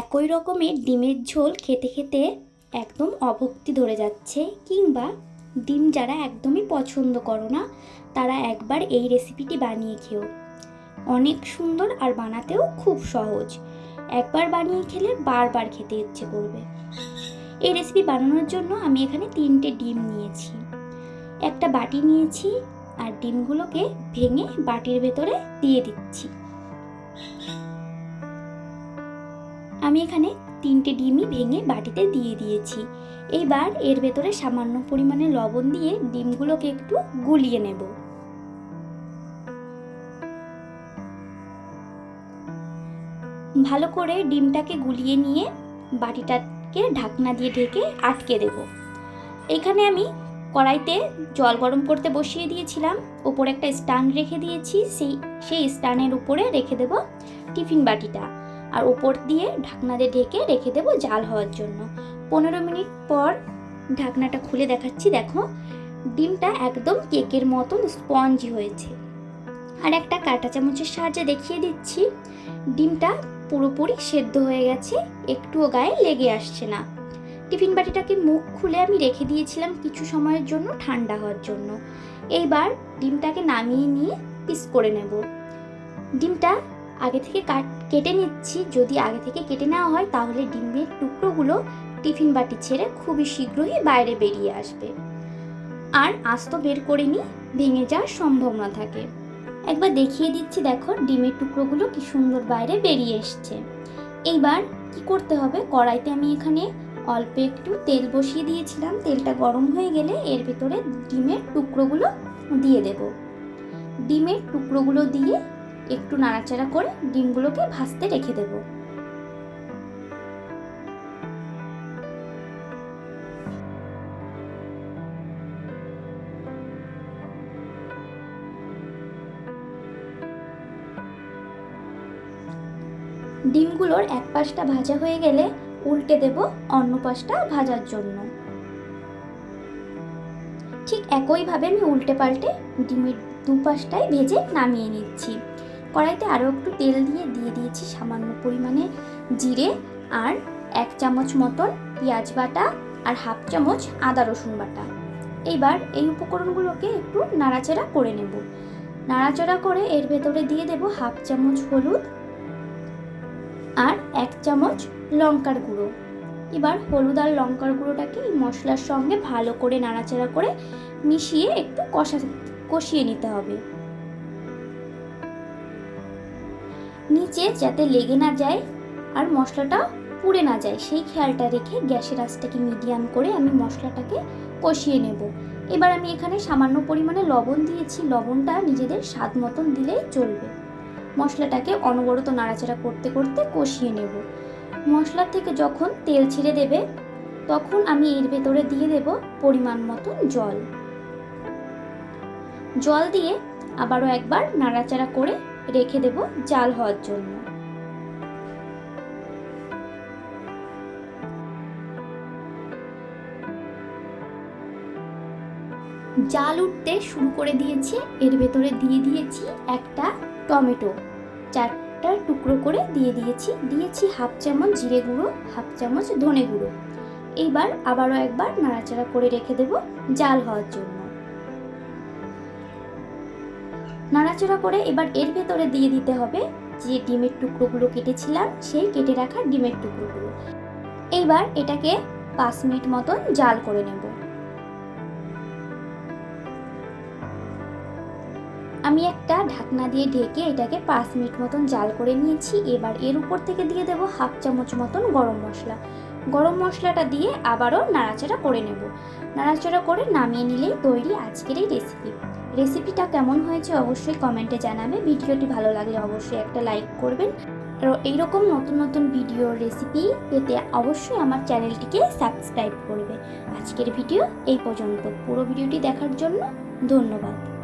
একই রকমের ডিমের ঝোল খেতে খেতে একদম অভক্তি ধরে যাচ্ছে কিংবা ডিম যারা একদমই পছন্দ করো না, তারা একবার এই রেসিপিটি বানিয়ে খেও। অনেক সুন্দর আর বানাতেও খুব সহজ। একবার বানিয়ে খেলে বারবার খেতে ইচ্ছে করবে। এই রেসিপি বানানোর জন্য আমি এখানে তিনটে ডিম নিয়েছি। একটা বাটি নিয়েছি আর ডিমগুলোকে ভেঙে বাটির ভেতরে দিয়ে দিচ্ছি। আমি এখানে তিনটে ডিমই ভেঙে বাটিতে দিয়ে দিয়েছি। এইবার এর ভেতরে সামান্য পরিমাণে লবণ দিয়ে ডিমগুলোকে একটু গুলিয়ে নেব। ভালো করে ডিমটাকে গুলিয়ে নিয়ে বাটিটাকে ঢাকনা দিয়ে ঢেকে আটকে দেব। এখানে আমি কড়াইতে জল গরম করতে বসিয়ে দিয়েছিলাম। ওপরে একটা স্ট্যান্ড রেখে দিয়েছি। সেই সেই স্ট্যান্ডের উপরে রেখে দেব টিফিন বাটিটা। আর ওপর দিয়ে ঢাকনা দিয়ে ঢেকে রেখে দেবো জাল হওয়ার জন্য। পনেরো মিনিট পর ঢাকনাটা খুলে দেখাচ্ছি, দেখো। ডিমটা একদম কেকের মতন স্পঞ্জি হয়েছে। আর একটা কাঁটা চামচের সাহায্যে দেখিয়ে দিচ্ছি, ডিমটা পুরোপুরি সেদ্ধ হয়ে গেছে, একটুও গায়ে লেগে আসছে না। টিফিন বাটিটাকে মুখ খুলে আমি রেখে দিয়েছিলাম কিছু সময়ের জন্য, ঠান্ডা হওয়ার জন্য। এইবার ডিমটাকে নামিয়ে নিয়ে পিস করে নেব। ডিমটা আগে থেকে কাট নিচ্ছি। যদি আগে থেকে কেটে নেওয়া হয়, তাহলে ডিমের টুকরোগুলো টিফিন বাটি ছেড়ে খুবই শীঘ্রই বাইরে বেরিয়ে আসবে। আর আস্ত বের করে নিই, ভেঙে যাওয়ার সম্ভাবনা থাকে। একবার দেখিয়ে দিচ্ছি, দেখো, ডিমের টুকরোগুলো কি সুন্দর বাইরে বেরিয়ে এসছে। এইবার কি করতে হবে? কড়াইতে আমি এখানে অল্প একটু তেল বসিয়ে দিয়েছিলাম। তেলটা গরম হয়ে গেলে এর ভিতরে ডিমের টুকরোগুলো দিয়ে দেব। ডিমের টুকরোগুলো দিয়ে একটু নাড়াচাড়া করে ডিমগুলোকে ভাজতে রেখে দেব। ডিমগুলোর এক পাশটা ভাজা হয়ে গেলে উল্টে দেব অন্য পাশটা ভাজার জন্য। ঠিক একইভাবে আমি উল্টে পাল্টে ডিমের দু পাশটাই ভেজে নামিয়ে নিচ্ছি। কড়াইতে আরও একটু তেল দিয়ে দিয়ে দিয়েছি সামান্য পরিমাণে জিরে আর এক চামচ মতন পেঁয়াজ বাটা আর হাফ চামচ আদা রসুন বাটা। এইবার এই উপকরণগুলোকে একটু নাড়াচাড়া করে নেব। নাড়াচাড়া করে এর ভেতরে দিয়ে দেব হাফ চামচ হলুদ আর এক চামচ লঙ্কার গুঁড়ো। এবার হলুদ আর লঙ্কার গুঁড়োটাকে এই মশলার সঙ্গে ভালো করে নাড়াচাড়া করে মিশিয়ে একটু কষা, কষিয়ে নিতে হবে। নিচে যাতে লেগে না যায় আর মশলাটা পুড়ে না যায়, সেই খেয়ালটা রেখে গ্যাসের আঁচটাকে মিডিয়াম করে আমি মশলাটাকে কষিয়ে নেব। এবার আমি এখানে সামান্য পরিমাণে লবণ দিয়েছি। লবণটা নিজেদের স্বাদ মতন দিলেই চলবে। মশলাটাকে অনবরত নাড়াচাড়া করতে করতে কষিয়ে নেব। মশলা থেকে যখন তেল ছেড়ে দেবে, তখন আমি এর ভেতরে দিয়ে দেব পরিমাণ মতন জল। জল দিয়ে আবারও একবার নাড়াচাড়া করে রেখে দেব জাল হওয়ার জন্য। জাল উঠতে শুরু করে দিয়েছে। এর ভেতরে দিয়ে দিয়েছি একটা টমেটো। চারটা টুকরো করে দিয়ে দিয়েছি। দিয়েছি হাফ চামচ জিরে গুঁড়ো, হাফ চামচ ধনে গুঁড়ো। এইবার আবারও একবার নাড়াচাড়া করে রেখে দেব জাল হওয়ার জন্য। নাড়াচাড়া করে এবার এর ভেতরে দিয়ে দিতে হবে যে ডিমের টুকরোগুলো কেটেছিলাম, সেই কেটে রাখা ডিমের টুকরোগুলো। এইবার এটাকে পাঁচ মিনিট মতন জাল করে নেব। আমি একটা ঢাকনা দিয়ে ঢেকে এটাকে পাঁচ মিনিট মতন জাল করে নিয়েছি। এবার এর উপর থেকে দিয়ে দেব হাফ চামচ মতন গরম মশলা। গরম মশলাটা দিয়ে আবারও নাড়াচাড়া করে নেব। নাড়াচাড়া করে নামিয়ে নিলেই তৈরি আজকের এই রেসিপি রেসিপিটা কেমন হয়েছে অবশ্যই কমেন্টে জানাবে। ভিডিওটি ভালো লাগলে অবশ্যই একটা লাইক করবেন। আর এইরকম নতুন নতুন ভিডিও রেসিপি পেতে অবশ্যই আমার চ্যানেলটিকে সাবস্ক্রাইব করবে। আজকের ভিডিও এই পর্যন্ত। পুরো ভিডিওটি দেখার জন্য ধন্যবাদ।